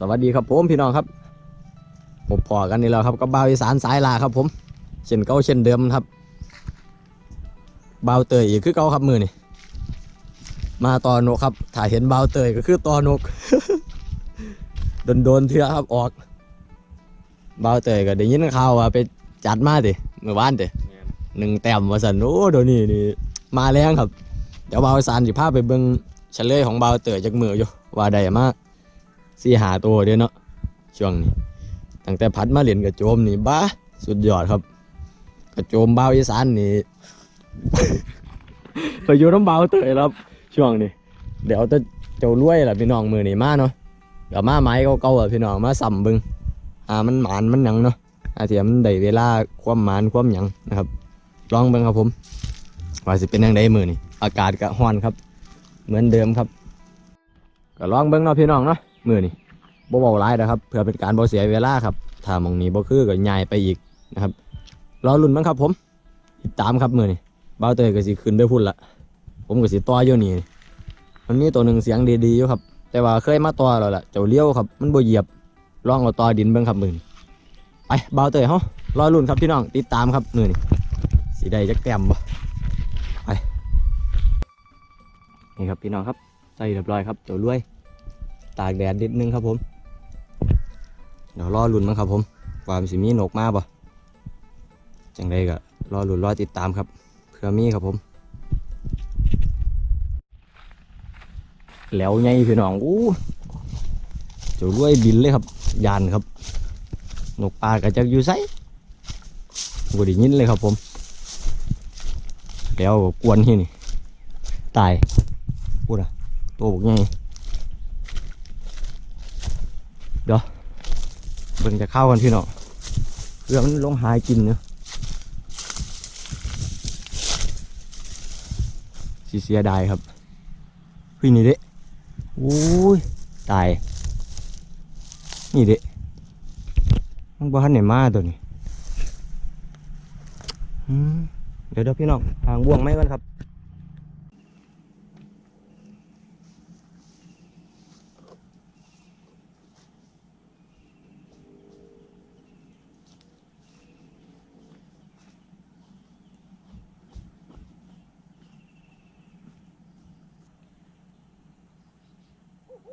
สวัสดีครับผมพี่น้องครับพบพอกันนี่แล้วครับกับบ่าวอีสานสายลาครับ ผมเช่นเก่าเช่นเดิมครับบ่าวเตยอีกคือเก่าครับมือนี่มาต่อนกครับถ้าเห็นบ่าวเตยก็คือต่อนกโดนโดนๆเถื่อครับออกบ่าวเตยก็ได้ยินข่าวว่าไปจัดมาดิเมื่อวานดิหนึ่งแต้มว่าสันโอ้เดี๋ยวนี้นี่มาแรงครับ เดี๋ยวบ่าวอีสานสิพาไปเบิ่งเฉลยของบ่าวเตยจากมืออยู่ว่าได้มาก สี่หาตัวเด้อเนาะช่วงนี้ตั้งแต่พัดมาเหรียนกระโจมนี่บ้าสุดยอดครับ กระโจมเบาอีสานนี่ไปอยู่น้ำเบาเตยครับ ช่วงนี้ เดี๋ยวจะเจ้ารวยละพี่น้องมือนี่มาเนาะเดี๋ยวมาไม้เก่าๆอะพี่น้องมาสัมบึงอ่ามันหมานมันหยังเนาะอาเทียมได้เวลาความหมานความหยังนะครับลองเบิ่งครับผมว่าสิเป็นยังไงมือนี่อากาศก็ร้อนครับ เหมือนเดิมครับ ก็ลองเบิ่งเนาะพี่น้องเนาะ มือนี่บ่เบาหลายนะครับ เพื่อเป็นการบ่เสียเวลาครับถ้ามองนี้บ่คือก็ย้ายไปอีกนะครับรอลุ้นมั้งครับผมติดตามครับมือนี่เบาเตยก็สิขึ้นด้วยพุ่นละผมก็สิต่ออยู่นี่มันมีตัวหนึ่งเสียงดีๆอยู่ครับ แต่ว่าเคยมาต่อแล้วล่ะเจ้าเลี้ยวครับ มันบ่เหยียบลองเอาต่อดินเบิ่งครับมือนี่ไปเบาเตยเฮารอลุ้นครับพี่น้องติดตามครับมือนี่สิได้จักแต้มบ่ไปนี่ครับพี่น้องครับใส่เรียบร้อยครับเจ้ารวย ตากแดดนิดนึงครับผม เดี๋ยวรอลุ้นมั้งครับผมว่ามันสิมีนกมาบ่จังไดก็รอลุ้นรอติดตามครับเพื่อมีครับผม แล้วไงพี่น้องอู้จ้ารวยบินเลยครับ ยานครับ นกปลากระจักอยู่ไสบ่ได้ยินเลยครับผม แล้วกวนที่นี่ ตายพูดอะตัวบก ใหญ่เบิ่งจะเข้ากันพี่น้องเพื่อมันลงหายกินเนาะสีเสียดายครับพี่นี่เด้โอ้ยตาย นี่เด้มันบ้านไหนมาตัวนี้เดี๋ยวเดี๋ยวพี่น้องทางบ่วงไหมกันครับ เ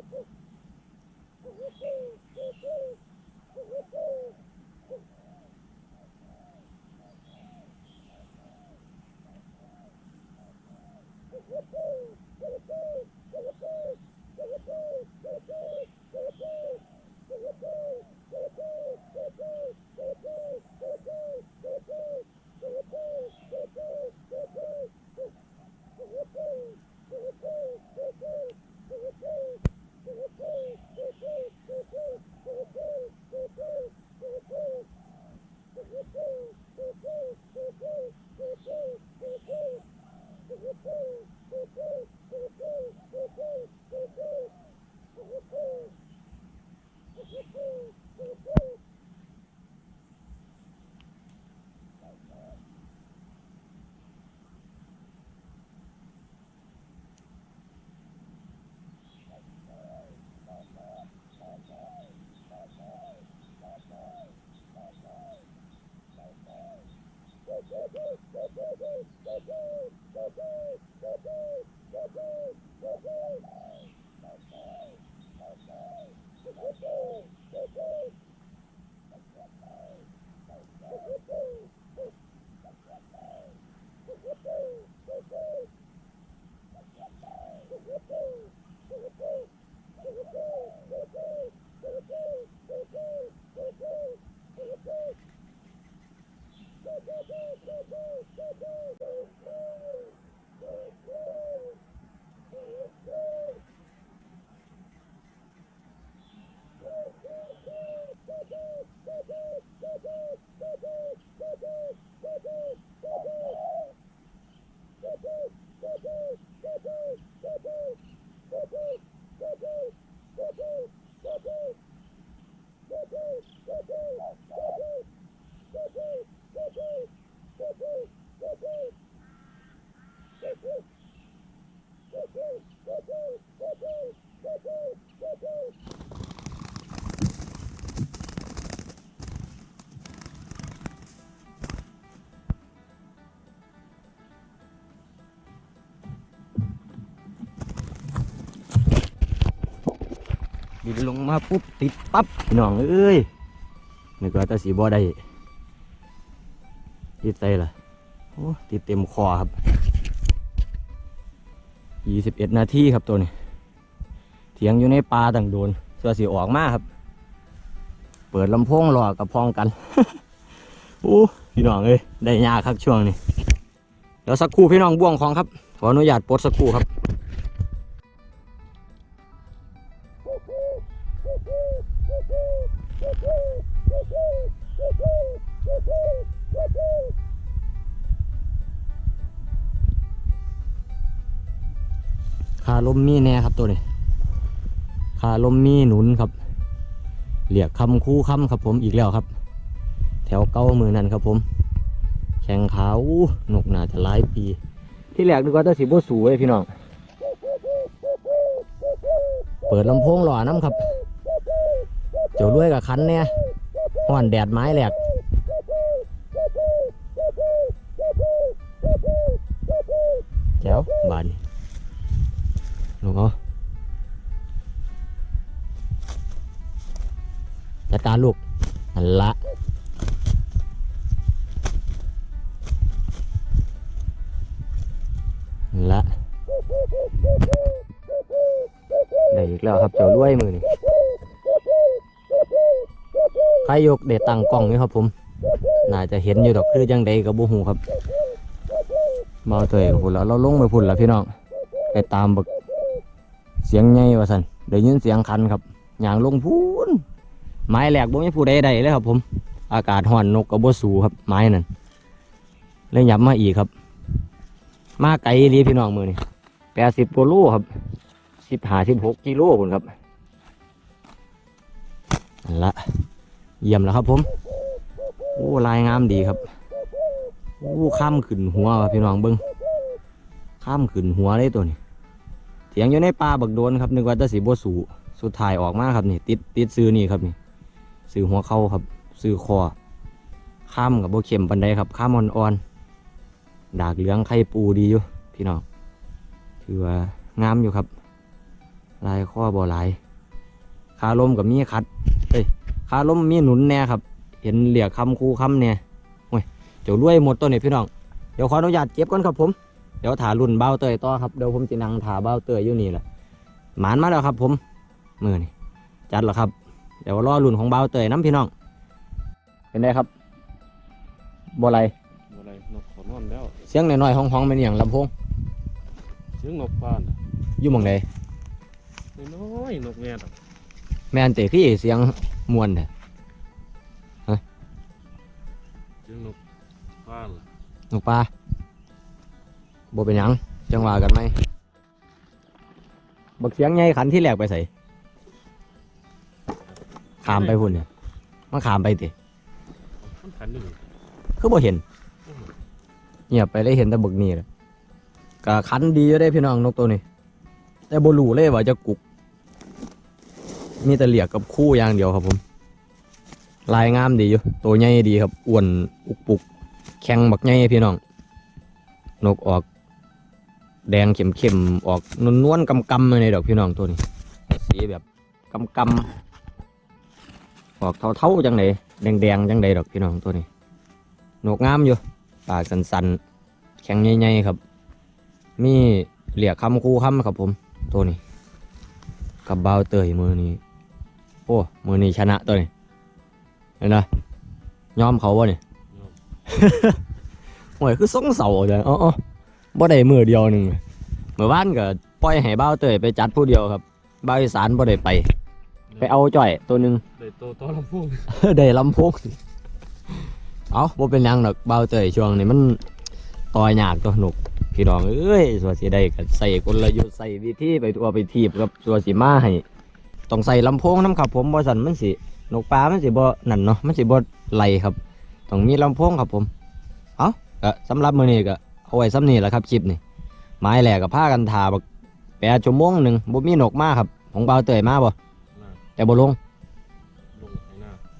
Thank you. Go, go, go, go, go. Woohoo! ลงมาปุ๊บติดปั๊บพี่น้องเอ้ยนึกว่าตาสีบ่ได้ติดใจล่ะโอ้ติดเต็มคอครับยี่สิบเอ็ดนาทีครับตัวนี้เถียงอยู่ในป่าต่างโดนเสื้อสีออกมากครับ เปิดลำโพงรอกับพองกันโอ้พี่น้องเอ้ยได้ยากครับช่วงนี้เดี๋ยวสักครู่พี่น้องบ่วงของครับขออนุญาตปลดสักครู่ครับ ขาลมมีแน่ครับตัวนี้ขาลมมีหนุนครับเหลียกคำคู่คำครับผมอีกแล้วครับ แถวเก้ามือนั่นครับผม แข่งขาวหนกหนาจะหลายปี ที่แรกนึกว่าจะสิบสูเว้ยพี่น้อง เปิดลำโพงหล่อน้ำครับ เจ้าด้วยกับคันเนี่ยห่อนแดดไม้แหลกแจ๋วบานลูกเอาจัดการลูกนั่นละนั่นละได้อีกแล้วครับเจ้ารวยมือนี่ ใครยกเดตั้งกล้องนี่ครับผม น่าจะเห็นอยู่ดอกคือจังใดกับบูหูครับเบาเตยกับพุ่นแล้วเราลงไปพุ่นแล้วพี่น้องไปตามบักเสียงไงวะสันได้ยินเสียงคันครับอย่างลงพูนไม้แหลกบ่มีผู้ใดใดเลยครับ ผม อากาศห่อนนกกับบสูครับ ไม้นั่นเลยหยับมาอีกครับ มาไกลอีหลีพี่น้องมือนี่แปดสิบกิโลครับสิบห้าสิบหกกิโลพุ่นครับนั่นละ เยี่ยมแล้วครับ ผมโอ้ลายงามดีครับโอ้ข้ามขึ้นหัวพี่น้องเบิ้งข้ามขึ้นหัวเลยตัวนี้เถียงอยู่ในป่าบักโดนครับนึกว่าจะสีบสูสุดท้ายออกมาครับนี่ติดติดซื้อนี่ครับนี่ซื้อหัวเข้าครับซื้อคอข้ามกับโบเข็มปันไดครับข้ามอ่อนๆดากเหลืองไข่ปูดีอยู่พี่น้องถือว่างามอยู่ครับ ลายข้อบ่หลายคาลมกับมีคัดเอ้ย คาลมมีหนุนแน่ครับ เห็นเหลียกคำคู่คำเนี่ยโอ้ยเจ้ารวยหมดตัวนี้พี่น้อง เดี๋ยวขออนุญาตเก็บก่อนครับผม เดี๋ยวถารุ่นเบ้าเตยต่อครับ เดี๋ยวผมจะนั่งถาเบ้าเตยอยู่นี่แหละ หมานมาแล้วครับผมมือนี่จัดแล้วครับ เดี๋ยวรอรุ่นของเบ้าเตยน้ำพี่น้อง เป็นไงครับบ่ไรบ่ได้นกเขานอนแล้ว เสียงหน่อยๆห้องๆเป็นอย่างลำโพง เสียงนกบ้านน่ะอยู่หมองใดน้อยๆนกแม่ดอกแม่นเตะขี้เสียง มวนเด้อเสียงนกบ้านล่ะนกปลาบ่เป็นหยังจังหวะกันไหมบักเสียงใหญ่ขันที่แหลกไปใส่ขามไปพุ่นเนี่ยมันขามไปติมันขันอยู่นี่คือบ่เห็นเงียบไปเลยเห็นแต่บึกนี่แหละก็คันดีอยู่ได้พี่น้องนกตัวนี้ แต่บ่รู้เลยว่าจะกุก มีแต่เหลียกกับคู่อย่างเดียวครับผม ลายงามดีอยู่ ตัวใหญ่ดีครับ อ้วนอุกปุก แข็งบักใหญ่พี่น้อง นกออก แดงเข้มเข้มๆออกนวลนวลๆกำกำเลยดอกพี่น้องตัวนี้ สีแบบกำกำออกเท่าๆจังไดแดงแดงๆจังไดดอกพี่น้องตัวนี้ นกงามอยู่ ปากสันๆแข็งใหญ่ๆครับ มีเหลียกคำคู่คำครับผม ตัวนี้ กับเบาเตยมือนี้ โอ้มือนี้ชนะตัวนี้เห็นไหมยอมเขาวะนี่ยอมโอ้ยคือสงเสาจ้ะอ๋อๆบ่ได้มือเดียวหนึ่งเมื่อวานก็ปล่อยให้เบาวเตยไปจัดผู้เดียวครับเบาวอีสานบ่ได้ไป ไปเอาจ่อยตัวหนึ่งได้โตต่อลำโพงได้ลำโพงเอาบ่เป็นหยังดอกเบาเตยช่วงนี้มันต่อยยากตัวหนุกพี่น้องเอ้ยสัวสิได้ก็ใส่กลยุทธ์ใส่วิธีไปตัวไปทีบกับสัวสิมาให้ ต้องใส่ลำโพงน้ำครับผมบ่สันมันสินกปลามันสิบ่นั่นเนาะมันสิบ่ไหลครับต้องมีลำโพงครับผมเอาก็สำหรับมือนี้ก็เอาไว้ซ้ำนี้แหละครับคลิปนี้ไม้แหลกกับผ้ากันทาบักแปดชั่วโมงหนึ่งบ่มีนกมาครับของเบาเตยมาบ่แต่บ่ลง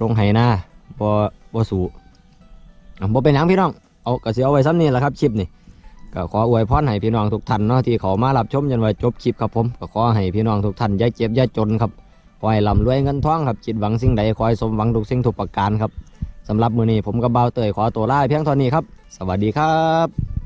ลงให้หน้าลงไหหน้าบ่บ่สูบ่เป็นหยังพี่น้องเอาก็สิเอาไว้ซ้ำนี่แหละครับคลิปนี่ ก็ขออวยพรให้พี่น้องทุกท่านเนาะที่เขามารับชมจนว่าจบคลิปครับผมก็ขอให้พี่น้องทุกท่านอย่าเจ็บอย่าจนครับขอให้ร่ำรวยเงินทองครับคิดหวังสิ่งใดขอให้สมหวังทุกสิ่งทุกประการครับสำหรับมื้อนี้ผมกับเบาเตยขอตัวลาเพียงเท่านี้ครับ สวัสดีครับ